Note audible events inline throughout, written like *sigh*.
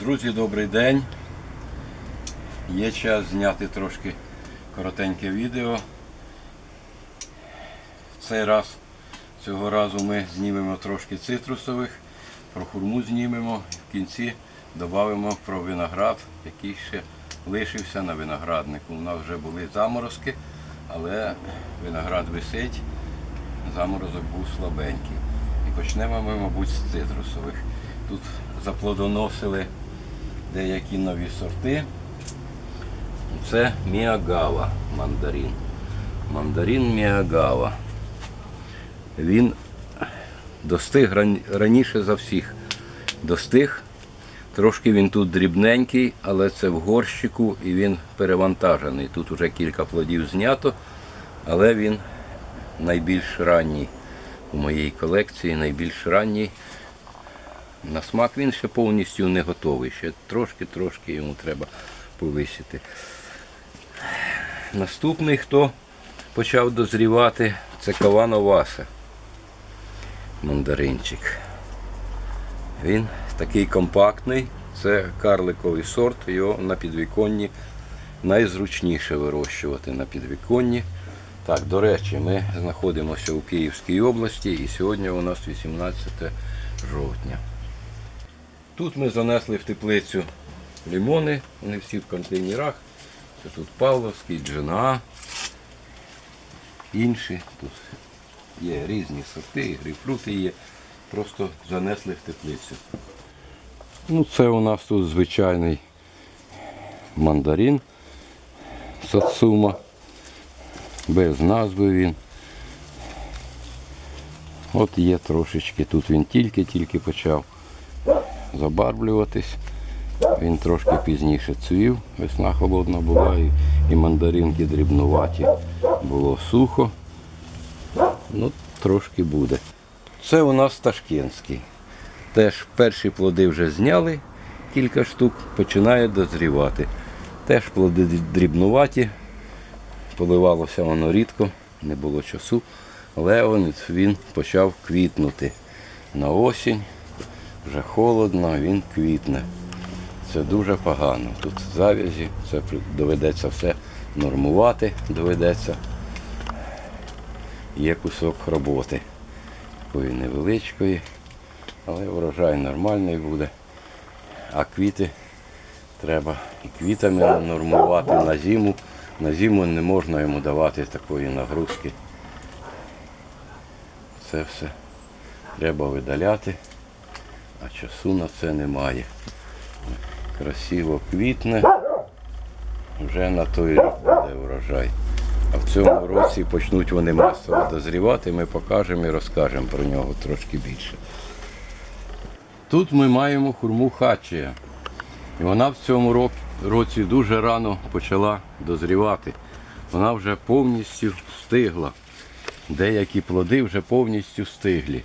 Друзі, добрий день. Є час зняти трошки коротеньке відео. Цей раз, цього разу ми знімемо трошки цитрусових, про хурму знімемо, в кінці додамо про виноград, який ще лишився на винограднику. У нас вже були заморозки, але виноград висить, заморозок був слабенький. І почнемо ми, мабуть, з цитрусових. Тут заплодоносили деякі нові сорти. Це Міагава мандарин. Мандарин Міагава. Він достиг раніше за всіх. Достиг. Трошки він тут дрібненький, але це в горщику і він перевантажений. Тут вже кілька плодів знято, але він найбільш ранній у моїй колекції, найбільш ранній. На смак він ще повністю не готовий. Ще трошки-трошки йому треба повисити. Наступний, хто почав дозрівати, це Кавановаса. Мандаринчик. Він такий компактний, це карликовий сорт, його на підвіконні найзручніше вирощувати на підвіконні. Так, до речі, ми знаходимося у Київській області і сьогодні у нас 18 жовтня. Тут ми занесли в теплицю лимони, вони всі в контейнерах. Це тут Павловський, Джина, інші. Тут є різні сорти, грейпфрути є. Просто занесли в теплицю. Ну, це у нас тут звичайний мандарин Сацума. Без назви він. От є трошечки. Тут він тільки-тільки почав забарвлюватись. Він трошки пізніше цвів, весна холодна була і, і мандаринки дрібнуваті. Було сухо. Ну, трошки буде. Це у нас Ташкентський. Теж перші плоди вже зняли, кілька штук, починає дозрівати. Теж плоди дрібнуваті, поливалося воно рідко, не було часу, але він, почав квітнути на осінь вже холодно, він квітне. Це дуже погано. Тут завязі, це доведеться все нормувати, доведеться. Є кусок роботи. Такої невеличкої, але врожай нормальний буде. А квіти треба і квітами нормувати на зиму. На зиму не можна йому давати такої нагрузки. Це все треба видаляти а часу на це немає. Красиво квітне, вже на той рік буде врожай. А в цьому році почнуть вони масово дозрівати, ми покажемо і розкажемо про нього трошки більше. Тут ми маємо хурму хачія. І вона в цьому році дуже рано почала дозрівати. Вона вже повністю стигла. Деякі плоди вже повністю стиглі.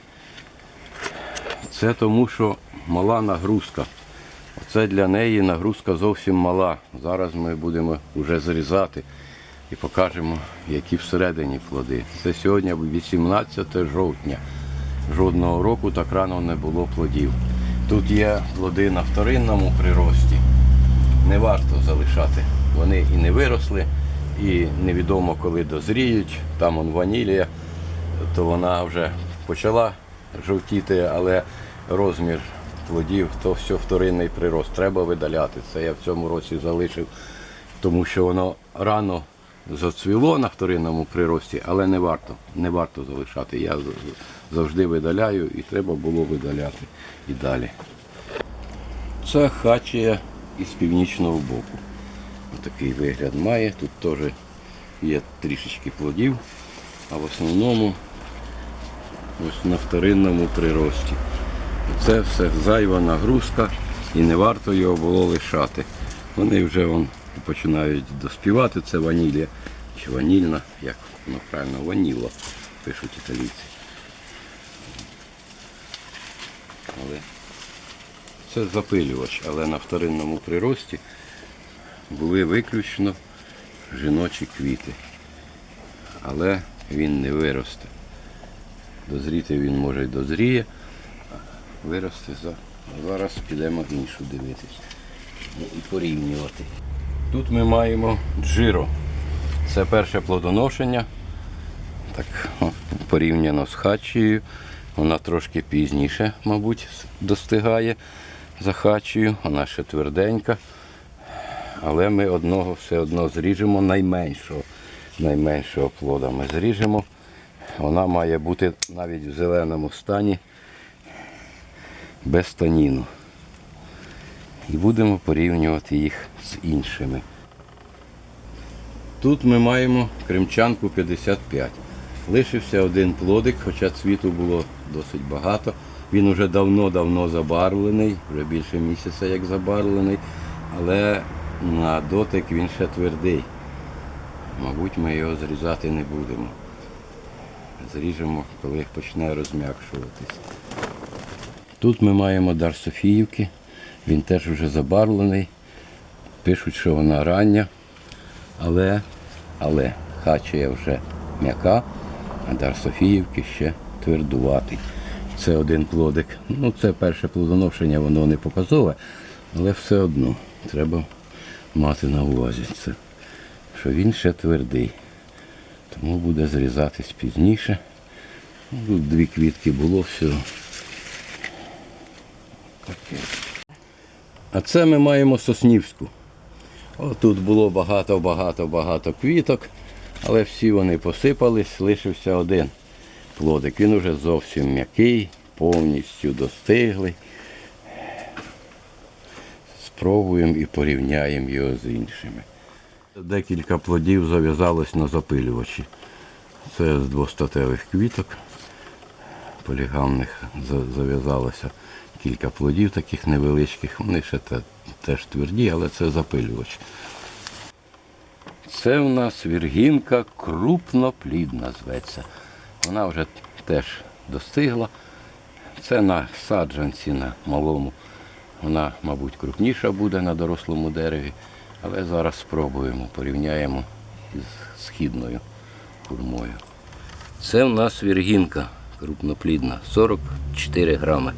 Це тому, що мала нагрузка. Оце для неї нагрузка зовсім мала. Зараз ми будемо вже зрізати і покажемо, які всередині плоди. Це сьогодні 18 жовтня. Жодного року так рано не було плодів. Тут є плоди на вторинному прирості. Не варто залишати. Вони і не виросли, і невідомо коли дозріють. Там он ванілія, то вона вже почала жовтіти, але розмір плодів то все вторинний прирост. Треба видаляти. Це я в цьому році залишив, тому що воно рано зацвіло на вторинному прирості, але не варто, не варто залишати. Я завжди видаляю і треба було видаляти і далі. Це хачія із північного боку. Такий вигляд має. Тут теж є трішечки плодів, а в основному ось на вторинному прирості. Це все зайва нагрузка і не варто його було лишати. Вони вже вон, починають доспівати, це ванілія чи ванільна, як воно правильно, ваніло, пишуть італійці. Але це запилювач, але на вторинному прирості були виключно жіночі квіти. Але він не виросте. Дозріти він може й дозріє, виросте за Зараз підемо іншу дивитись Ну, і порівнювати. Тут ми маємо джиро. Це перше плодоношення. Так, порівняно з хачією. Вона трошки пізніше, мабуть, достигає за хачією. Вона ще тверденька. Але ми одного все одно зріжемо найменшого. Найменшого плода ми зріжемо. Вона має бути навіть в зеленому стані без таніну. І будемо порівнювати їх з іншими. Тут ми маємо кримчанку 55. Lишився один плодик, хоча цвіту було досить багато. Він уже давно-давно забарвлений, вже більше місяця як забарвлений, але на дотик він ще твердий. Мабуть, ми його зрізати не будемо. Зріжемо, коли почне розм'якшуватись. Тут ми маємо дар Софіївки. Він теж вже забарвлений. Пишуть, що вона рання, але, але хачія вже м'яка, а дар Софіївки ще твердуватий. Це один плодик. Ну, це перше плодоношення, воно не показове, але все одно треба мати на увазі це, що він ще твердий. Тому буде зрізатись пізніше. Ну, Тут дві квітки було всього. А це ми маємо Соснівську. Отут було багато-багато-багато квіток, але всі вони посипались, лишився один плодик. Він уже зовсім м'який, повністю достиглий. Спробуємо і порівняємо його з іншими. Декілька плодів зав'язалось на запилювачі. Це з двостатевих квіток полігамних зав'язалося кілька плодів таких невеличких. Вони ще теж тверді, але це запилювач. Це у нас віргінка крупноплідна зветься. Вона вже теж достигла. Це на саджанці на малому. Вона, мабуть, крупніша буде на дорослому дереві, але зараз спробуємо, порівняємо з східною курмою. Це в нас віргінка крупноплідна, 44 грами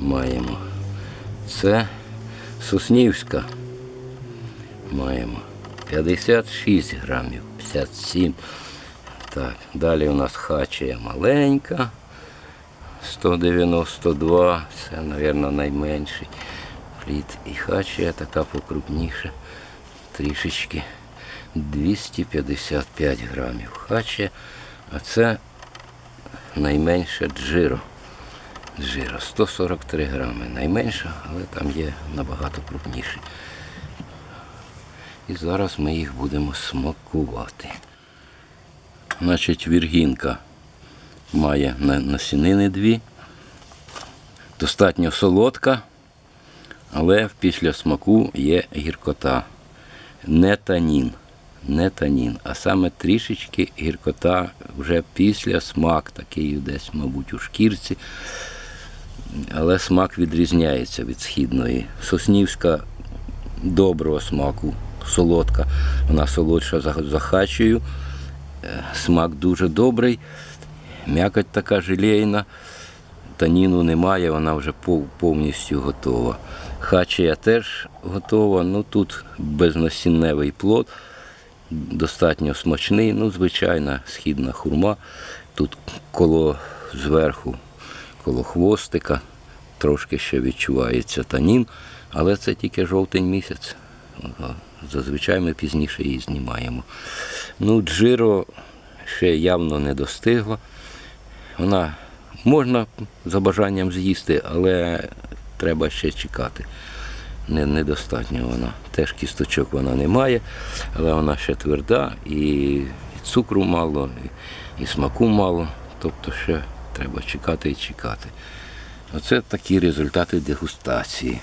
маємо. Це Соснівська маємо 56 грамів, 57. Так, далі у нас хачія маленька. 192, це, мабуть, найменший плід. І хачія така покрупніша, трішечки 255 грамів. Хачія, а це найменше джиро. Джиро 143 грами. Найменша, але там є набагато крупніші. І зараз ми їх будемо смакувати. Значить, віргінка має насінини дві. Достатньо солодка, але після смаку є гіркота. Не танін. Не танін, а саме трішечки гіркота вже після смак, такий десь, мабуть, у шкірці. Але смак відрізняється від східної. Соснівська доброго смаку, солодка. Вона солодша за. Е, Смак дуже добрий. М'якоть така желейна. Таніну немає, вона вже повністю готова. Хачія теж готова. Ну тут безнасінневий плод, достатньо смачний. Ну, звичайна східна хурма. Тут коло зверху, коло хвостика, трошки ще відчувається танін, але це тільки жовтень місяць. Зазвичай ми пізніше її знімаємо. Ну, джиро ще явно не достигла. Вона можна за бажанням з'їсти, але треба ще чекати. Недостатньо вона. Теж кісточок вона не має, але вона ще тверда і, цукру мало, і смаку мало. Тобто ще треба чекати і чекати. Оце такі результати дегустації.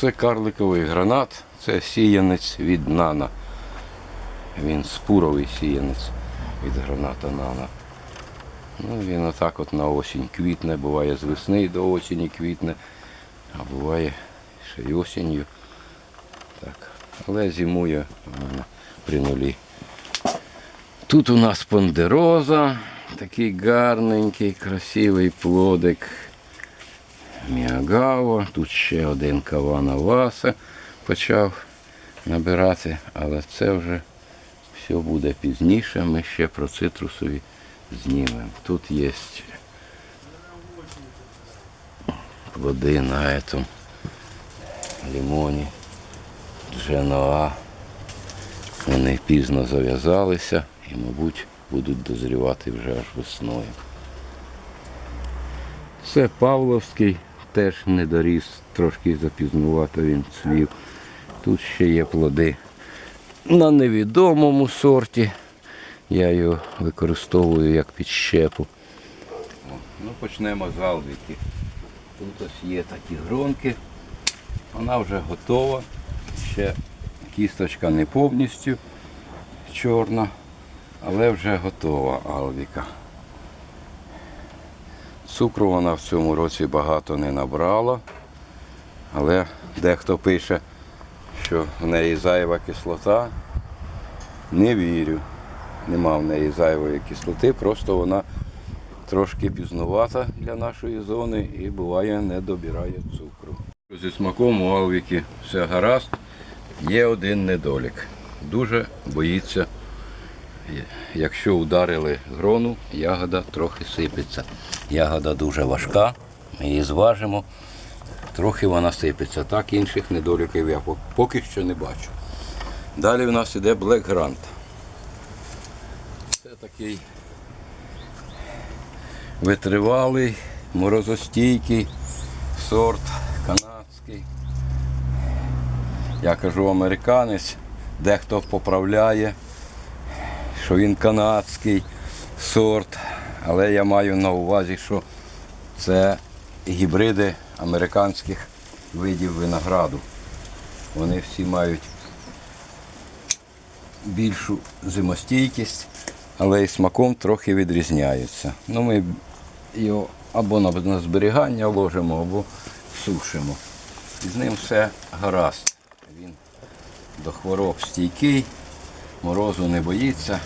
Це карликовий гранат, це сіянець від нана. Він спуровий сіянець від граната нана. Ну, він отак от на осінь квітне, буває з весни до осені квітне, а буває ще й осінню. Так. Але зимує при нулі. Тут у нас пондероза, такий гарненький, красивий плодик. Міагао. Тут ще один Кавана Васа почав набирати, але це вже все буде пізніше. Ми ще про цитрусові знімемо. Тут є плоди на этом лимоні, Дженоа. Вони пізно зав'язалися і, мабуть, будуть дозрівати вже аж весною. Це Павловський, теж не доріс, трошки запізнувато він цвів. Тут ще є плоди на невідомому сорті. Я його використовую як підщепу. Ну, почнемо з галвіки. Тут ось є такі гронки. Вона вже готова. Ще кісточка не повністю чорна, але вже готова алвіка. Цукру вона в цьому році багато не набрала, але дехто пише, що в неї зайва кислота. Не вірю. Нема в неї зайвої кислоти, просто вона трошки пізнувата для нашої зони і буває не добирає цукру. Зі смаком у Алвіки все гаразд. Є один недолік. Дуже боїться, якщо ударили грону, ягода трохи сипеться. Ягода дуже важка, ми її зважимо, трохи вона сипеться. Так інших недоліків я поки що не бачу. Далі в нас іде Black Grant. Такий витривалий, морозостійкий сорт канадський. Я кажу американець, дехто поправляє, що він канадський сорт, але я маю на увазі, що це гібриди американських видів винограду. Вони всі мають більшу зимостійкість, але і смаком трохи відрізняються. Ну, ми його або на зберігання ложимо, або сушимо. І з ним все гаразд. Він до хвороб стійкий, морозу не боїться,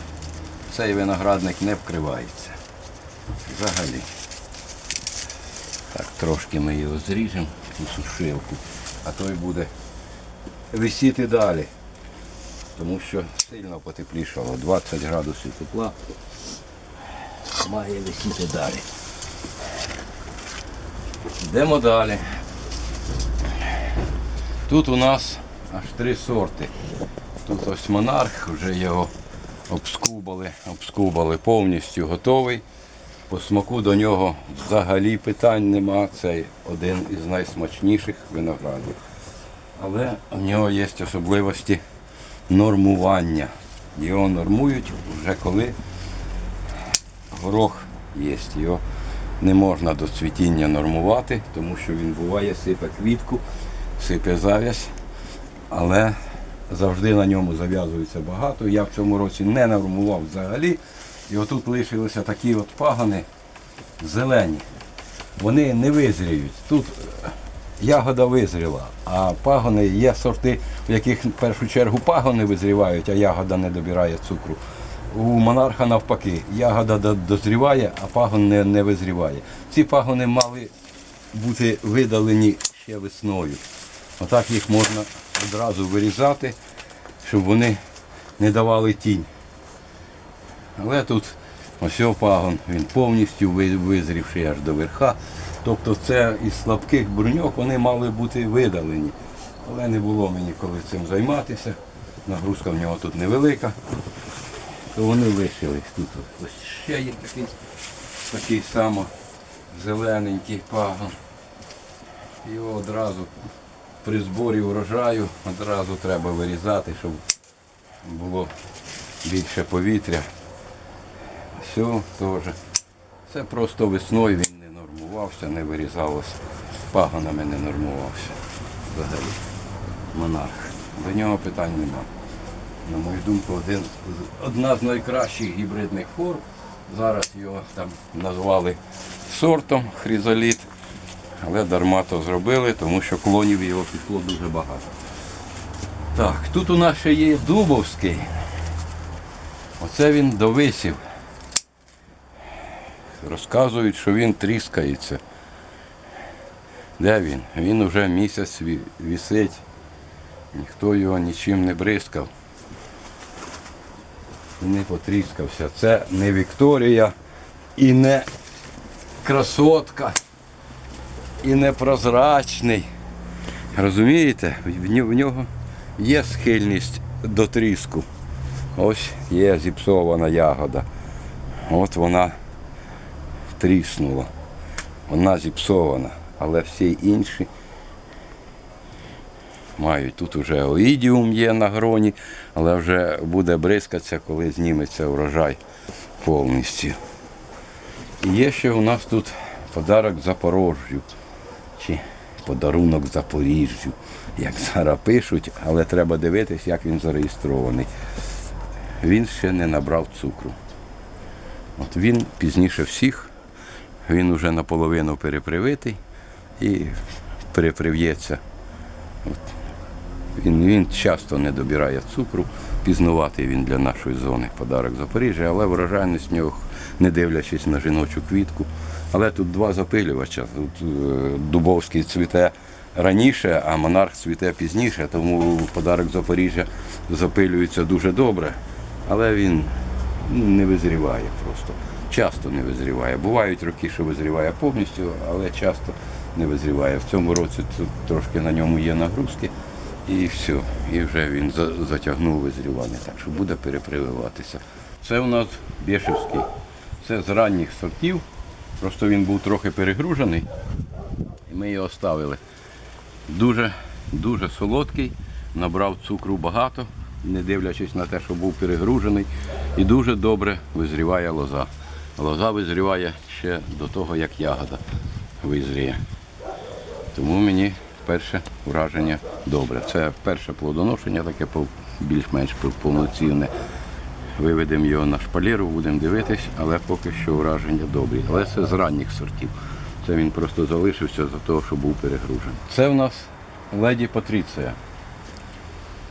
цей виноградник не вкривається. Взагалі. Так, трошки ми його зріжемо у сушилку, а той буде висіти далі. Тому що сильно потеплішало, 20 градусів тепла має висіти далі. Йдемо далі. Тут у нас аж три сорти. Тут ось монарх, вже його обскубали, обскубали повністю готовий. По смаку до нього взагалі питань нема. Це один із найсмачніших виноградів. Але в нього є особливості нормування. Його нормують вже коли горох є. Його не можна до цвітіння нормувати, тому що він буває, сипе квітку, сипе зав'язь, але завжди на ньому зав'язується багато. Я в цьому році не нормував взагалі. І отут лишилися такі от пагани зелені. Вони не визріють. Тут ягода визріла, а пагони є сорти, в яких в першу чергу пагони визрівають, а ягода не добирає цукру. У монарха навпаки, ягода дозріває, а пагон не, не визріває. Ці пагони мали бути видалені ще весною. Отак їх можна одразу вирізати, щоб вони не давали тінь. Але тут ось пагон, він повністю ви- визрівший аж до верха. Тобто це із слабких бруньок вони мали бути видалені. Але не було мені коли цим займатися. Нагрузка в нього тут невелика. То вони лишились. Тут ось ще є такий, такий само зелененький пагон. Його одразу при зборі урожаю одразу треба вирізати, щоб було більше повітря. Все теж. Це просто весною він нормувався, не вирізалося. Пагонами не нормувався. Взагалі. Монарх. До нього питань нема. На мою думку, один, одна з найкращих гібридних форм. Зараз його там назвали сортом хризоліт. Але дарма то зробили, тому що клонів його пішло дуже багато. Так, тут у нас ще є Дубовський. Оце він довисів. Розказують, що він тріскається. Де він? Він уже місяць ві- вісить. Ніхто його нічим не бризкав. Не потріскався. Це не Вікторія і не красотка, і не прозрачний. Розумієте? В нього є схильність до тріску. Ось є зіпсована ягода. От вона тріснула. Вона зіпсована. Але всі інші мають. Тут вже оїдіум є на гроні, але вже буде бризкатися, коли зніметься урожай повністю. І є ще у нас тут подарок Запорожжю. Чи подарунок Запоріжжю, як зараз пишуть, але треба дивитись, як він зареєстрований. Він ще не набрав цукру. От він пізніше всіх, він уже наполовину перепривитий і переприв'ється. Він, він часто не добирає цукру, пізнуватий він для нашої зони подарок Запоріжжя, але врожайність нього, не дивлячись на жіночу квітку. Але тут два запилювача. Тут е, Дубовський цвіте раніше, а монарх цвіте пізніше, тому подарок Запоріжжя запилюється дуже добре, але він не визріває просто. Часто не визріває. Бувають роки, що визріває повністю, але часто не визріває. В цьому році тут трошки на ньому є нагрузки. І все, і вже він затягнув визрівання, так що буде перепрививатися. Це у нас Бєшевський. Це з ранніх сортів. Просто він був трохи перегружений, і ми його ставили. Дуже, дуже солодкий, набрав цукру багато, не дивлячись на те, що був перегружений. І дуже добре визріває лоза. Лоза визріває ще до того, як ягода визріє. Тому мені перше враження добре. Це перше плодоношення, таке більш-менш повноцінне. Виведемо його на шпалеру, будемо дивитись, але поки що враження добрі. Але це з ранніх сортів. Це він просто залишився за того, що був перегружений. Це у нас леді Патріція.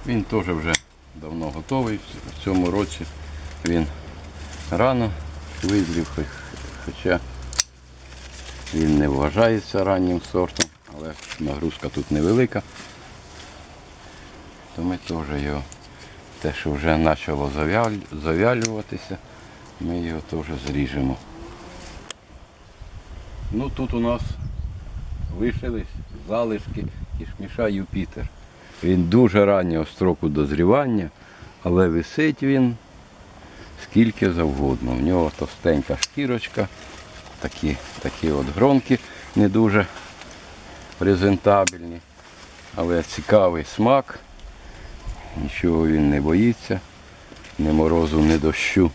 Він теж вже давно готовий. В цьому році він рано визрів, хоча він не вважається раннім сортом, але нагрузка тут невелика. То ми теж його, те, що вже почало завялюватися, ми його теж зріжемо. Ну тут у нас лишились залишки кішміша Юпітер. Він дуже раннього строку дозрівання, але висить він скільки завгодно. В нього товстенька шкірочка, такі, такі от гронки не дуже презентабельні, але цікавий смак. Нічого він не боїться, ні морозу, ні дощу.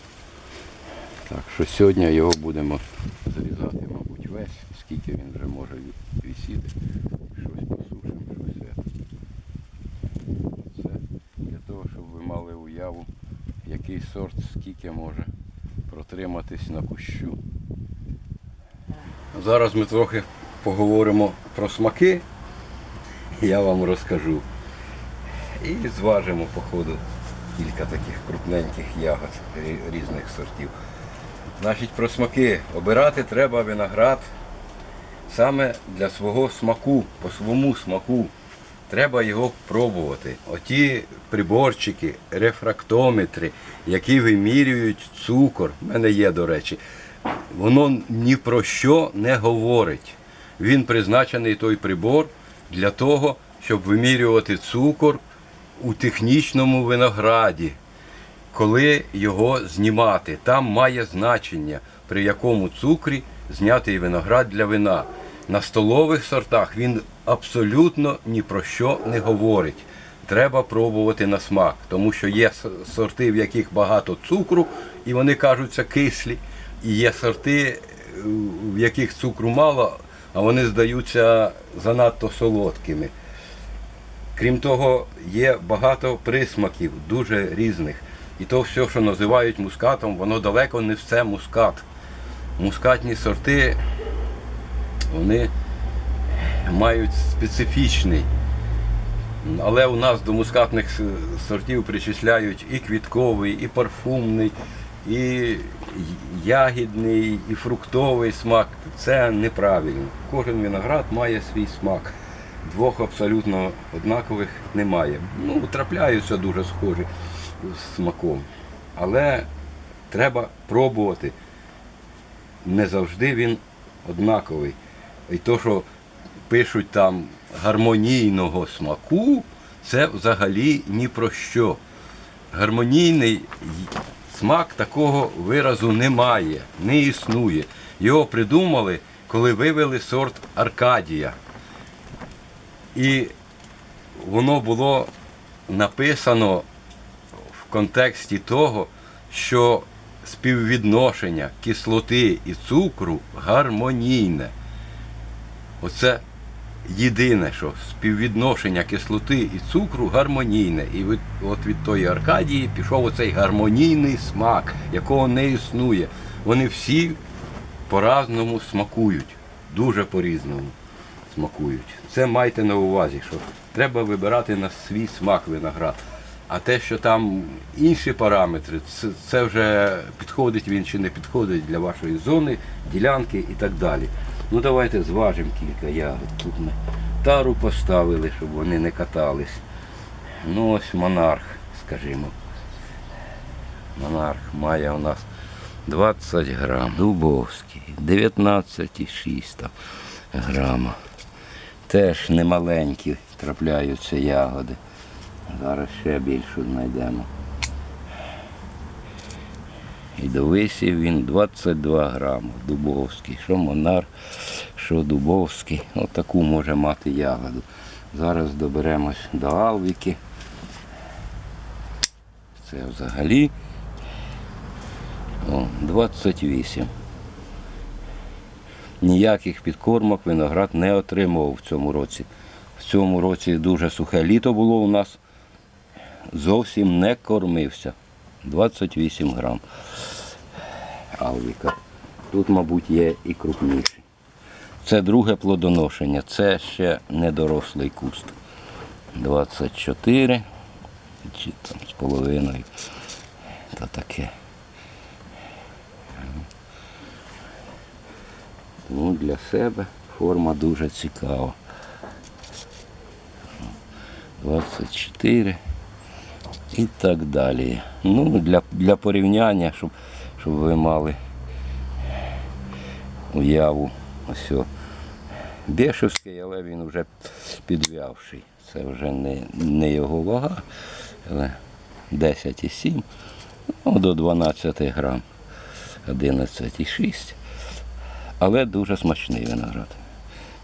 Так що сьогодні його будемо зрізати, мабуть, весь, скільки він вже може висіти. Щось посушимо, щось. це. Це для того, щоб ви мали уяву, який сорт скільки може протриматись на кущу. Зараз ми трохи поговоримо про смаки. Я вам розкажу. І зважимо по ходу кілька таких крупненьких ягод різних сортів. Значить, про смаки. Обирати треба виноград саме для свого смаку, по своєму смаку. Треба його пробувати. Оті приборчики, рефрактометри, які вимірюють цукор, в мене є, до речі, воно ні про що не говорить. Він призначений той прибор для того, щоб вимірювати цукор у технічному винограді коли його знімати. Там має значення, при якому цукрі знятий виноград для вина. На столових сортах він абсолютно ні про що не говорить. Треба пробувати на смак, тому що є сорти, в яких багато цукру, і вони кажуться кислі. І є сорти, е, в яких цукру мало, а вони здаються занадто солодкими. Крім того, є багато присмаків, дуже різних. І то все, що називають мускатом, воно далеко не все мускат. Мускатні сорти, вони мають специфічний. Але у нас до мускатних сортів причисляють і квітковий, і парфумний, і ягідний, і фруктовий смак. Це неправильно. Кожен виноград має свій смак. Двох абсолютно однакових немає. Ну, трапляються дуже схожі смаком. Але треба пробувати. Не завжди він однаковий. І то, що пишуть там гармонійного смаку, це взагалі ні про що. Гармонійний смак такого виразу немає, не існує. Його придумали, коли вивели сорт Аркадія. І воно було написано в контексті того, що співвідношення кислоти і цукру гармонійне. Оце єдине, що співвідношення кислоти і цукру гармонійне. І від, от від тої Аркадії пішов оцей гармонійний смак, якого не існує. Вони всі по-разному смакують, дуже по-різному смакують. Це майте на увазі, що треба вибирати на свій смак виноград. А те, що там інші параметри, це, це вже підходить він чи не підходить для вашої зони, ділянки і так далі. Ну давайте зважимо кілька ягод. Тут ми тару поставили, щоб вони не катались. Ну ось монарх, скажімо. Монарх має у нас 20 грам. Дубовський 19,6 там грама. Теж немаленькі трапляються ягоди. Зараз ще більшу знайдемо. І до висів він 22 грами. Дубовський. Що монар, що дубовський. Отаку може мати ягоду. Зараз доберемось до Алвіки. Це взагалі о, 28. Ніяких підкормок виноград не отримував в цьому році. В цьому році дуже сухе літо було у нас. Зовсім не кормився. 28 грам. Алвіка. Тут, мабуть, є і крупніші. Це друге плодоношення, це ще недорослий куст. 24 чи там з половиною. Та таке. Ну, для себе форма дуже цікава. 24 і так далі. Ну, для, для порівняння, щоб, щоб ви мали уяву. Ось. Бешевський, але він вже підв'явший. Це вже не, не його вага, але 10,7 ну, до 12 грам. 11,6. Але дуже смачний виноград.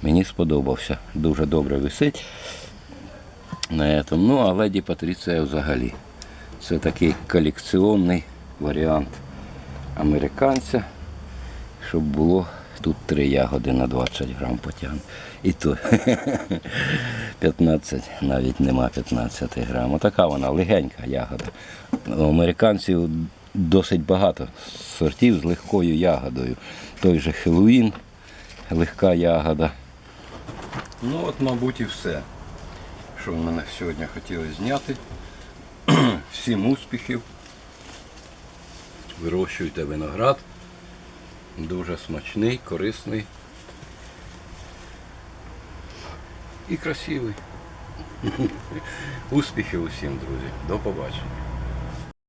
Мені сподобався. Дуже добре висить на этом. Ну, а леді Патріція взагалі. Це такий колекціонний варіант американця, щоб було тут три ягоди на 20 грам потягне. І то *laughs* 15, навіть нема 15 грам. Отака вона легенька ягода. У американців досить багато сортів з легкою ягодою. Той же Хеллоуін, легка ягода. Ну от, мабуть, і все що в мене сьогодні хотіли зняти. *clears throat* Всім успіхів. Вирощуйте виноград. Дуже смачний, корисний і красивий. *laughs* Успіхів усім, друзі. До побачення.